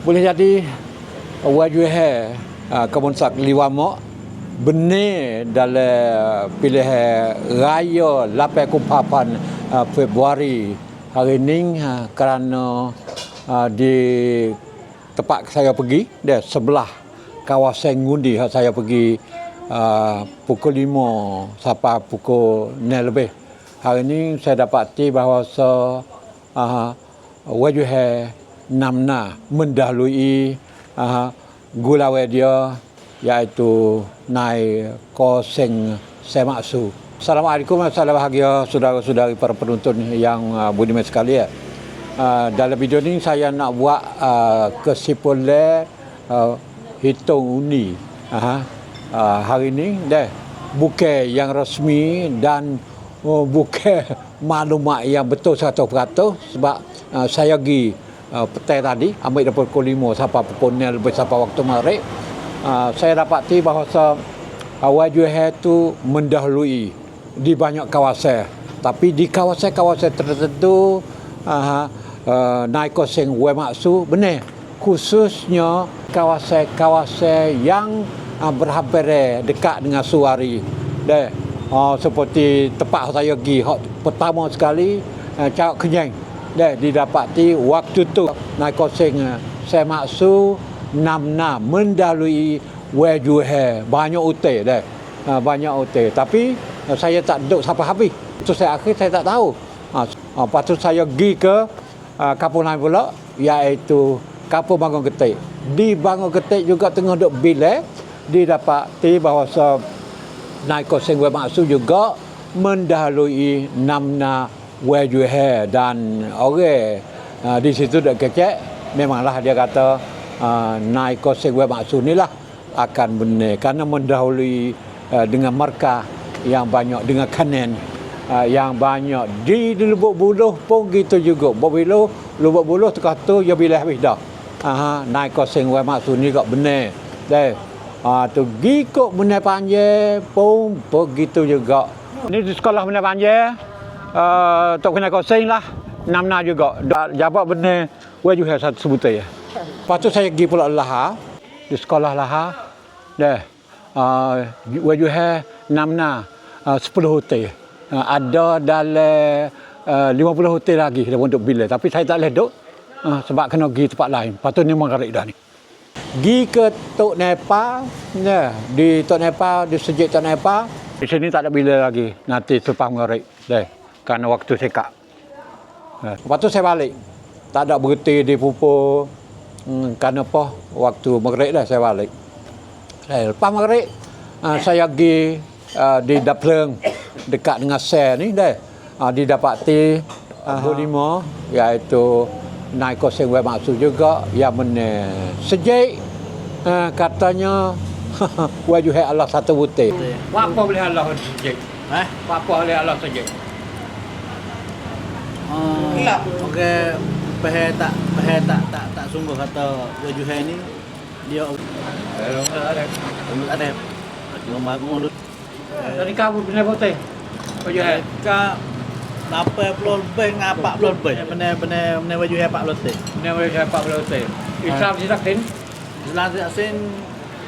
boleh jadi wajah uh, kebun sak liwamok benih dalam pilihan raya 8 Kumpapan uh, Februari. Hari ini uh, kerana uh, di tempat saya pergi dia sebelah kawasan ngundi saya pergi uh, pukul 5 sampai pukul 6 lebih. Hari ini saya dapati bahawa so, uh, wajah namna mendahului uh, gulawai dia iaitu Nai Koseng Semaksu. Assalamualaikum warahmatullahi bahagia saudara-saudari para penonton yang uh, budiman sekalian. Uh, dalam video ini saya nak buat uh, kesimpulan uh, hitung undi uh, uh, hari ini deh bukan yang resmi dan uh, bukan maklumat yang betul 100% sebab uh, saya pergi uh, petai tadi ambil dari pukul 5 sampai pukul 6 lebih sampai waktu maghrib. Uh, saya dapati bahawa uh, wajah itu mendahului di banyak kawasan? Tapi di kawasan-kawasan tertentu uh, uh, naik koseng Wemaksu benar. Khususnya kawasan-kawasan yang uh, berhampir dekat dengan Suari. Deh uh, seperti tempat saya pergi pertama sekali uh, Cawak Kenyang deh didapati waktu tu uh, saya maksud namna mendalui wajuhe banyak utai deh uh, banyak utai. Tapi uh, saya tak duduk sampai habis. Tu saya akhir saya tak tahu. Uh, uh, lepas tu saya pergi ke uh, kampung lain pula iaitu kampung Bangun Ketik. Di Bangun Ketik juga tengah duduk bilik didapati bahawa so, naik koseng maksud juga mendahului namna wajuhe dan orang uh, di situ dah kecek memanglah dia kata uh, naik koseng maksud ni lah akan benar kerana mendahului uh, dengan markah yang banyak dengan kanan uh, yang banyak. Di, di lubuk buluh pun gitu juga. Bila lubuk buluh tu kata ya bila habis dah. Aha, naik koseng maksud ni kok benar deh Ah tu gi kok benar panjang pun begitu juga. Ni di sekolah benar panjang. Uh, tok kena koseng lah. Namna juga. Jabat benar wajib satu sebutan ya. Lepas tu saya pergi pula Laha. Di sekolah Laha. Dah. Uh, wajib namna uh, 10 hotel. Uh, ada dalam uh, 50 hotel lagi dalam untuk bila. Tapi saya tak boleh duduk. Uh, sebab kena pergi tempat lain. Lepas tu ni mengarik dah ni. Gi ke Tok Nepa, ya, di Tok Nepa, di sejik Tok Nepa. Di sini tak ada bila lagi, nanti selepas mengarik. Deh, kerana waktu sekak. Ya. Lepas tu saya balik. Tak ada berhenti di pupuk. Hmm, kerana apa? Waktu maghrib dah saya balik. Eh, lepas maghrib, uh, saya pergi uh, di Dapleng dekat dengan sel ni deh. Uh, didapati uh, lima iaitu naik koseng web maksud juga yang mana sejak uh, katanya wajah Allah satu butir. Apa boleh Allah sejak? Eh? Apa boleh Allah sejak? Oh, Okey, pehe tak pehe tak tak tak sungguh kata wajuh ni dia ada. Dia bangun Dari kamu benar butir. Wajah ka 80 lebih dengan 40 lebih. Benar benar benar wajuh 40 lebih. benar wajah 40 butir. Islam si Saksin Selang asin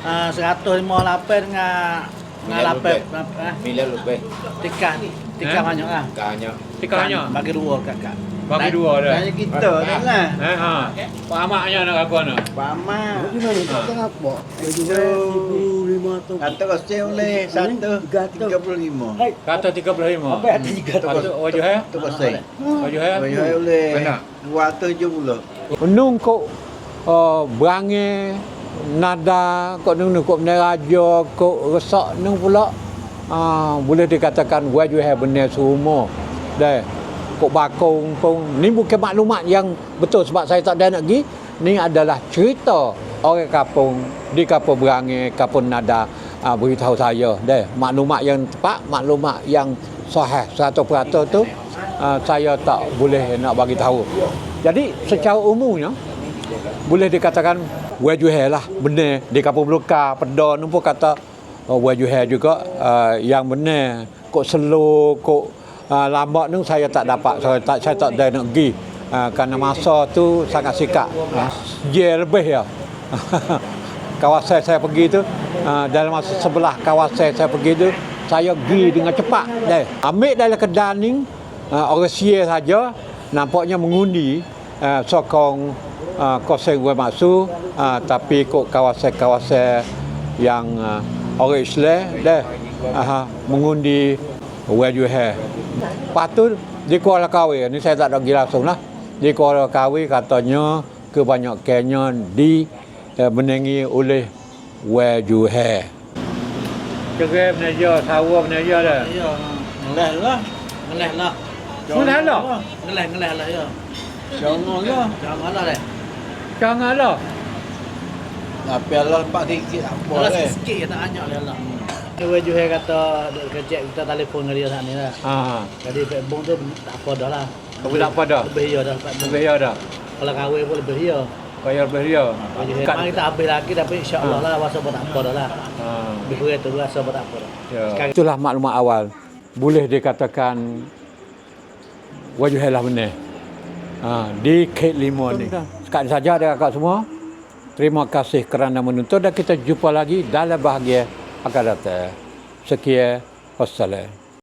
uh, 158 dengan dengan 8 eh Miliar lebih. tiga tiga Eh? banyak ah. Kanya. Tiga hanya. Bagi dua kakak. Bagi dua dah. Tanya kita ni lah. Eh ha. Pak amaknya nak aku ana. Pama. apa? Kata kau stay oleh satu tiga puluh lima. Kata 35. Lepas tu wajah eh? Tu kau stay. Wajah eh? Bayar oleh dua tujuh puluh. Nung kok uh, berangi nada kok nung nung kok raja kok resak nung pula uh, boleh dikatakan wajah benar semua dah. Kok bakung pun. Ni bukan maklumat yang betul sebab saya tak ada nak pergi. Ni adalah cerita orang kampung di kampung berangi kampung nada. Uh, beritahu saya. Dah. Maklumat yang tepat maklumat yang sahih. 100% tu uh, saya tak boleh nak bagi tahu. Jadi secara umumnya boleh dikatakan wajuhe lah. Benar. Di kampung Beluka Pedon pun kata uh, juga? Uh, yang benar. Kok slow kok uh, lambat tu saya tak dapat saya tak saya tak ada nak pergi uh, kerana masa tu sangat sikap. Uh, je lebih ya. kawasan saya pergi tu uh, dalam masa sebelah kawasan saya pergi tu saya pergi dengan cepat dah. Ambil dalam kedan ni uh, orang sia saja nampaknya mengundi uh, sokong uh, koseng gue masuk uh, tapi kok kawasan-kawasan yang uh, orang Islam dah uh, mengundi where you have. Lepas tu di Kuala Kawi ni saya tak ada pergi langsung lah. Di Kuala Kawi katanya kebanyakannya di uh, menengi oleh where you have. Cerai menaja, sawa menaja dah. Ya, ngelah lah. Ngelah lah. Ngelah lah? Ngelah, ngelah lah ya. Jangan lah. Jangan lah deh. Jangan lah. Tapi Allah lepas sikit apa deh. sikit je tak banyak lah lah. Dia dia kata duk kerja kita telefon dengan dia saat ni lah. Ha. Jadi pekbong tu tak apa dah lah. Tapi tak apa dah. Lebih ya dah. Lebih ya dah. Kalau kahwin pun lebih ya. Kaya lebih ya. Dia. Mak kita habis lagi tapi insya-Allah lah rasa pun tak apa dah lah. Ha. Lebih kurang tu rasa pun tak apa dah. Ya. Sekarang- Itulah maklumat awal. Boleh dikatakan wajah lah benar. Ha, di K5 ni. Sekarang saja ada kakak semua. Terima kasih kerana menonton dan kita jumpa lagi dalam bahagian আকারাতে সকিয়ে ফসলে